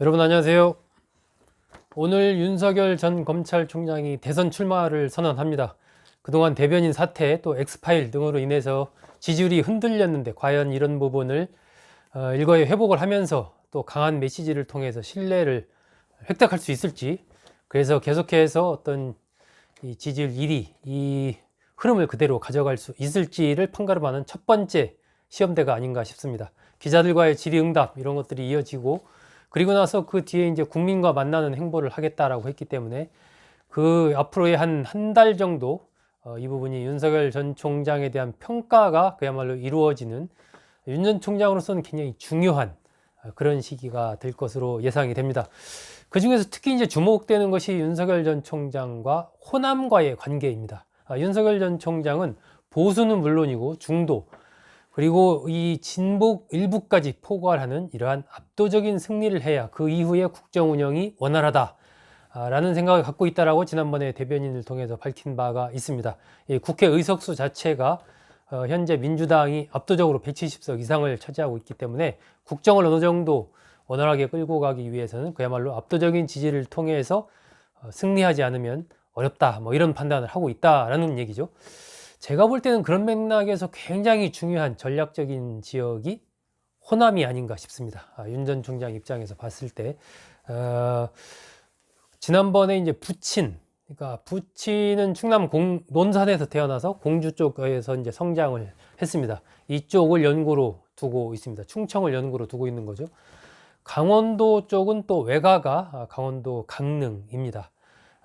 여러분 안녕하세요. 오늘 윤석열 전 검찰총장이 대선 출마를 선언합니다. 그동안 대변인 사태 또 엑스파일 등으로 인해서 지지율이 흔들렸는데 과연 이런 부분을 어, 일거에 회복을 하면서 또 강한 메시지를 통해서 신뢰를 획득할 수 있을지 그래서 계속해서 어떤 이 지지율 1위 이 흐름을 그대로 가져갈 수 있을지를 판가름하는 첫 번째 시험대가 아닌가 싶습니다. 기자들과의 질의응답 이런 것들이 이어지고 그리고 나서 그 뒤에 이제 국민과 만나는 행보를 하겠다라고 했기 때문에 그 앞으로의 한 한 달 정도 어, 이 부분이 윤석열 전 총장에 대한 평가가 그야말로 이루어지는 윤 전 총장으로서는 굉장히 중요한 어, 그런 시기가 될 것으로 예상이 됩니다. 그 중에서 특히 이제 주목되는 것이 윤석열 전 총장과 호남과의 관계입니다. 아, 윤석열 전 총장은 보수는 물론이고 중도 그리고 이 진복 일부까지 포괄하는 이러한 압도적인 승리를 해야 그 이후에 국정 운영이 원활하다. 라는 생각을 갖고 있다라고 지난번에 대변인을 통해서 밝힌 바가 있습니다. 이 국회 의석수 자체가 어, 현재 민주당이 압도적으로 170석 이상을 차지하고 있기 때문에 국정을 어느 정도 원활하게 끌고 가기 위해서는 그야말로 압도적인 지지를 통해서 어, 승리하지 않으면 어렵다. 뭐 이런 판단을 하고 있다라는 얘기죠. 제가 볼 때는 그런 맥락에서 굉장히 중요한 전략적인 지역이 호남이 아닌가 싶습니다. 아, 윤전 총장 입장에서 봤을 때 어, 지난번에 이제 부친 그러니까 부친은 충남 공, 논산에서 태어나서 공주 쪽에서 이제 성장을 했습니다. 이쪽을 연구로 두고 있습니다. 충청을 연구로 두고 있는 거죠. 강원도 쪽은 또 외가가 아, 강원도 강릉입니다.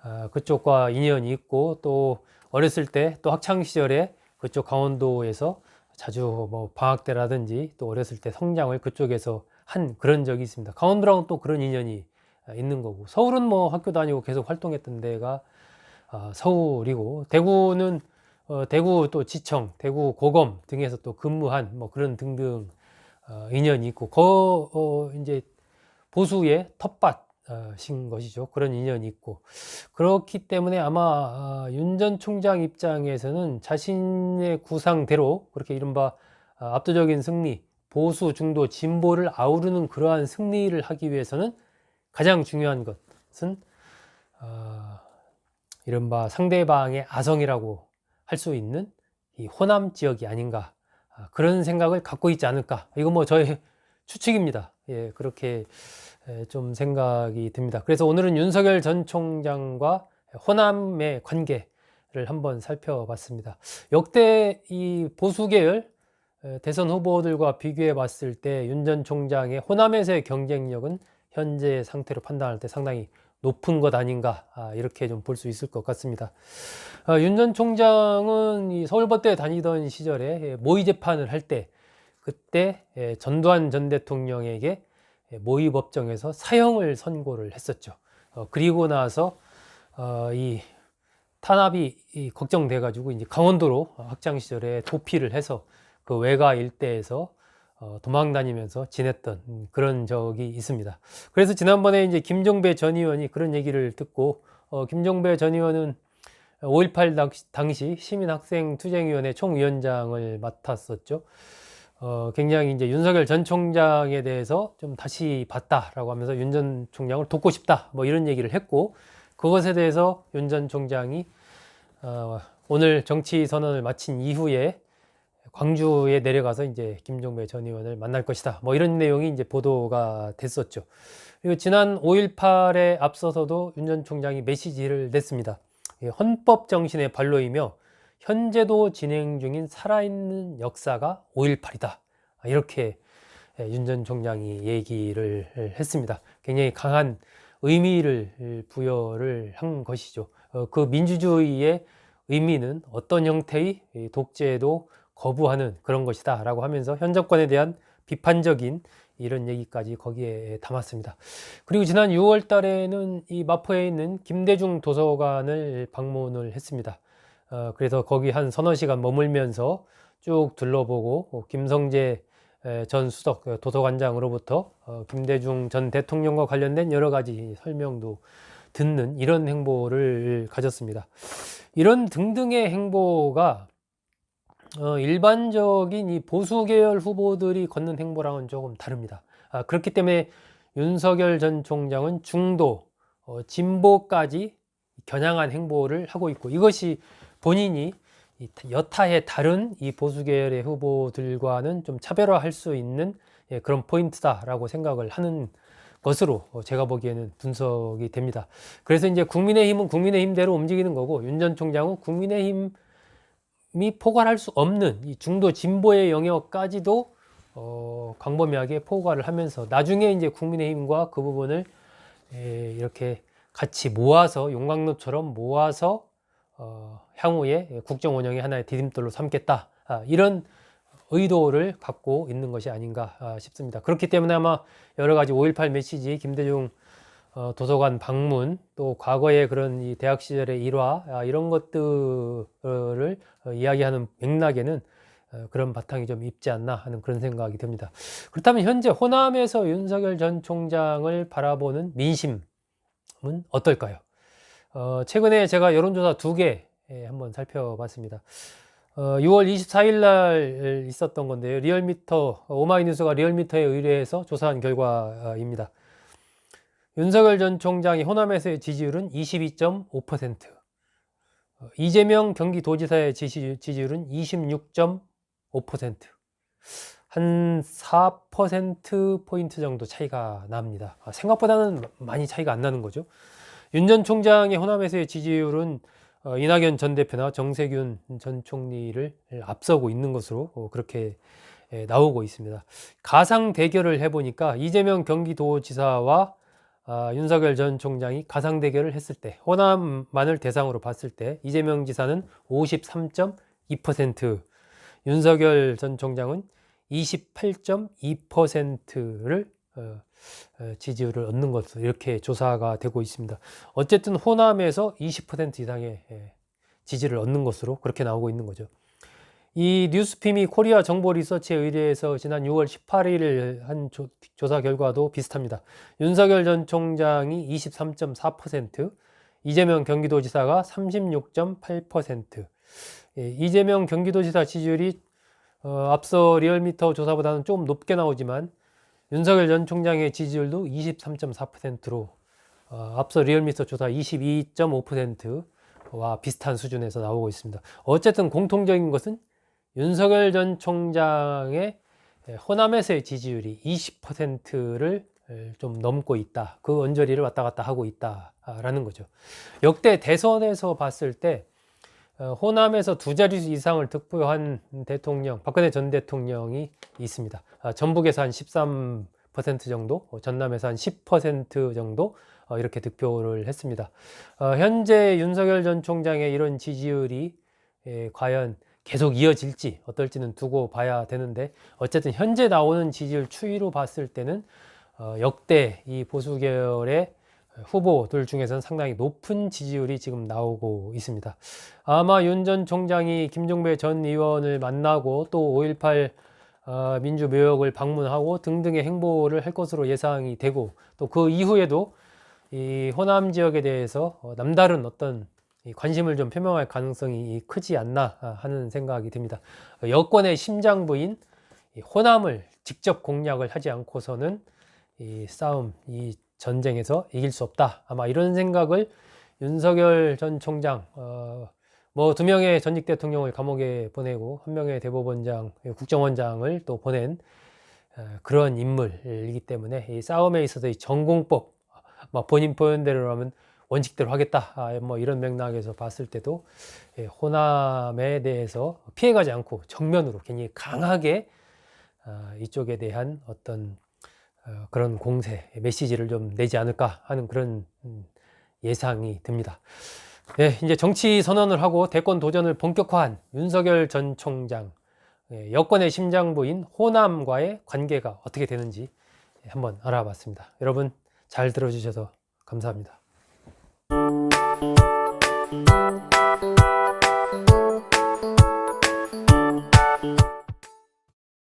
아, 그쪽과 인연이 있고 또 어렸을 때 또 학창 시절에 그쪽 강원도에서 자주 뭐 방학 때라든지 또 어렸을 때 성장을 그쪽에서 한 그런 적이 있습니다. 강원도랑은 또 그런 인연이 있는 거고 서울은 뭐 학교 다니고 계속 활동했던 데가 아, 서울이고 대구는 어, 대구 또 지청, 대구 고검 등에서 또 근무한 뭐 그런 등등 어, 인연이 있고 거 어, 이제 보수의 텃밭 인 것이죠. 그런 인연이 있고 그렇기 때문에 아마 윤 전 총장 입장에서는 자신의 구상대로 그렇게 이른바 아, 압도적인 승리, 보수 중도 진보를 아우르는 그러한 승리를 하기 위해서는 가장 중요한 것은 어, 이른바 상대방의 아성이라고 할 수 있는 이 호남 지역이 아닌가 아, 그런 생각을 갖고 있지 않을까 이건 뭐 저의 추측입니다. 예, 그렇게 좀 생각이 듭니다. 그래서 오늘은 윤석열 전 총장과 호남의 관계를 한번 살펴봤습니다. 역대 이 보수 계열 대선 후보들과 비교해 봤을 때 윤 전 총장의 호남에서의 경쟁력은 현재 상태로 판단할 때 상당히 높은 것 아닌가 아, 이렇게 좀 볼 수 있을 것 같습니다. 아, 윤전 총장은 서울법대에 다니던 시절에 모의 재판을 할 때 그때 전두환 전 대통령에게 모의 법정에서 사형을 선고를 했었죠. 어, 그리고 나서 어, 이 탄압이 걱정돼 가지고 이제 강원도로 학창 시절에 도피를 해서 그 외가 일대에서 어, 도망 다니면서 지냈던 음, 그런 적이 있습니다. 그래서 지난번에 이제 김종배 전 의원이 그런 얘기를 듣고 어, 김종배 전 의원은 5.18 당시 시민학생투쟁위원회 총위원장을 맡았었죠. 어, 굉장히 이제 윤석열 전 총장에 대해서 좀 다시 봤다라고 하면서 윤 전 총장을 돕고 싶다 뭐 이런 얘기를 했고 그것에 대해서 윤 전 총장이 어, 오늘 정치 선언을 마친 이후에 광주에 내려가서 이제 김종배 전 의원을 만날 것이다. 뭐 이런 내용이 이제 보도가 됐었죠. 그리고 지난 5.18에 앞서서도 윤 전 총장이 메시지를 냈습니다. 헌법 정신의 발로이며 현재도 진행 중인 살아있는 역사가 5.18이다. 이렇게 윤 전 총장이 얘기를 했습니다. 굉장히 강한 의미를 부여를 한 것이죠. 어, 그 민주주의의 의미는 어떤 형태의 독재도 거부하는 그런 것이다 라고 하면서 현 정권에 대한 비판적인 이런 얘기까지 거기에 담았습니다. 그리고 지난 6월 달에는 이 마포에 있는 김대중 도서관을 방문을 했습니다. 어, 그래서 거기 한 서너 시간 머물면서 쭉 둘러보고 어, 김성재 전 수석 어, 도서관장으로부터 어, 김대중 전 대통령과 관련된 여러 가지 설명도 듣는 이런 행보를 가졌습니다. 이런 등등의 행보가 어, 일반적인 이 보수 계열 후보들이 걷는 행보랑은 조금 다릅니다. 아, 그렇기 때문에 윤석열 전 총장은 중도, 어, 진보까지 겨냥한 행보를 하고 있고 이것이 본인이 이 여타의 다른 이 보수 계열의 후보들과는 좀 차별화할 수 있는 예, 그런 포인트다라고 생각을 하는 것으로 어, 제가 보기에는 분석이 됩니다. 그래서 이제 국민의힘은 국민의힘대로 움직이는 거고 윤 전 총장은 국민의힘이 포괄할 수 없는 이 중도 진보의 영역까지도 어, 광범위하게 포괄을 하면서 나중에 이제 국민의힘과 그 부분을 에, 이렇게 같이 모아서 용광로처럼 모아서 어, 향후에 국정 운영의 하나의 디딤돌로 삼겠다 아, 이런 의도를 갖고 있는 것이 아닌가 아, 싶습니다. 그렇기 때문에 아마 여러 가지 5.18 메시지, 김대중 어, 도서관 방문, 또 과거의 그런 이 대학 시절의 일화 아, 이런 것들을 어, 이야기하는 맥락에는 어, 그런 바탕이 좀 있지 않나 하는 그런 생각이 듭니다. 그렇다면 현재 호남에서 윤석열 전 총장을 바라보는 민심은 어떨까요? 어, 최근에 제가 여론조사 두 개 한번 살펴봤습니다. 어, 6월 24일 날 있었던 건데요. 리얼미터, 오마이뉴스가 리얼미터에 의뢰해서 조사한 결과입니다. 윤석열 전 총장이 호남에서의 지지율은 22.5%, 어, 이재명 경기도지사의 지지, 지지율은 26.5%, 한 4%포인트 정도 차이가 납니다. 아, 생각보다는 많이 차이가 안 나는 거죠. 윤 전 총장의 호남에서의 지지율은 어, 이낙연 전 대표나 정세균 전 총리를 앞서고 있는 것으로 어, 그렇게 에, 나오고 있습니다. 가상 대결을 해보니까 이재명 경기도지사와 아, 윤석열 전 총장이 가상 대결을 했을 때 호남만을 대상으로 봤을 때 이재명 지사는 53.2%, 윤석열 전 총장은 28.2%를 어, 어, 지지율을 얻는 것으로 이렇게 조사가 되고 있습니다. 어쨌든 호남에서 20% 이상의 예, 지지를 얻는 것으로 그렇게 나오고 있는 거죠. 이 뉴스피미 코리아 정보 리서치에 의뢰해서 지난 6월 18일 한 조, 사 결과도 비슷합니다. 윤석열 전 총장이 23.4%, 이재명 경기도지사가 36.8%. 예, 이재명 경기도지사 지지율이 어, 앞서 리얼미터 조사보다는 좀 높게 나오지만 윤석열 전 총장의 지지율도 23.4%로 어, 앞서 리얼미터 조사 22.5%와 비슷한 수준에서 나오고 있습니다. 어쨌든 공통적인 것은 윤석열 전 총장의 호남에서의 지지율이 20%를 좀 넘고 있다. 그 언저리를 왔다 갔다 하고 있다라는 거죠. 역대 대선에서 봤을 때 어, 호남에서 두 자릿수 이상을 득표한 대통령, 박근혜 전 대통령이 있습니다. 아, 전북에서 한 13% 정도, 어, 전남에서 한 10% 정도 어, 이렇게 득표를 했습니다. 현재 윤석열 전 총장의 이런 지지율이 예, 과연 계속 이어질지 어떨지는 두고 봐야 되는데 어쨌든 현재 나오는 지지율 추이로 봤을 때는 역대 이 보수 계열의 후보들 중에서는 상당히 높은 지지율이 지금 나오고 있습니다. 아마 윤 전 총장이 김종배 전 의원을 만나고 또 5.18 어, 민주묘역을 방문하고 등등의 행보를 할 것으로 예상이 되고 또 그 이후에도 이 호남 지역에 대해서 어, 남다른 어떤 관심을 좀 표명할 가능성이 크지 않나 하는 생각이 듭니다. 여권의 심장부인 호남을 직접 공략을 하지 않고서는 이 싸움, 이 전쟁에서 이길 수 없다. 아마 이런 생각을 윤석열 전 총장, 어, 뭐 두 명의 전직 대통령을 감옥에 보내고 한 명의 대법원장, 국정원장을 또 보낸 어, 그런 인물이기 때문에 이 싸움에 있어서 이 전공법, 뭐 본인 표현대로라면 원칙대로 하겠다. 아, 뭐 이런 맥락에서 봤을 때도 예, 호남에 대해서 피해가지 않고 정면으로 굉장히 강하게 아, 이쪽에 대한 어떤 어, 그런 공세, 메시지를 좀 내지 않을까 하는 그런 음, 예상이 듭니다. 네, 이제 정치 선언을 하고 대권 도전을 본격화한 윤석열 전 총장, 예, 여권의 심장부인 호남과의 관계가 어떻게 되는지 한번 알아봤습니다. 여러분 잘 들어주셔서 감사합니다.